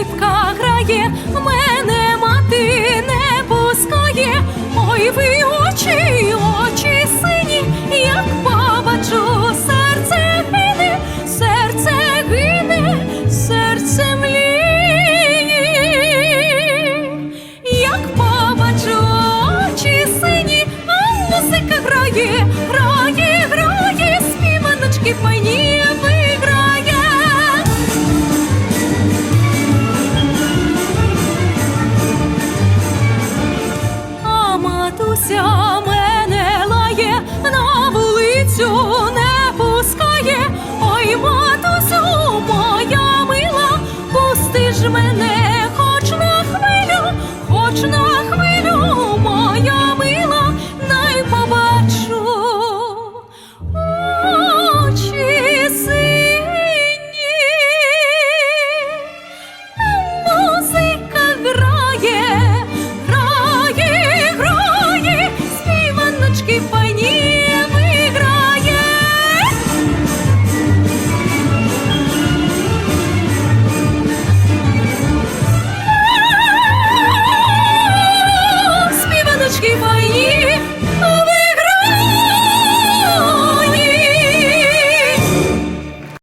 скрипка грає, мене мати не пускає, ой ви очі, очі сині, як побачу, серце гине, серце гине, серце млі, як побачу, очі сині, а музика грає. грає. yo.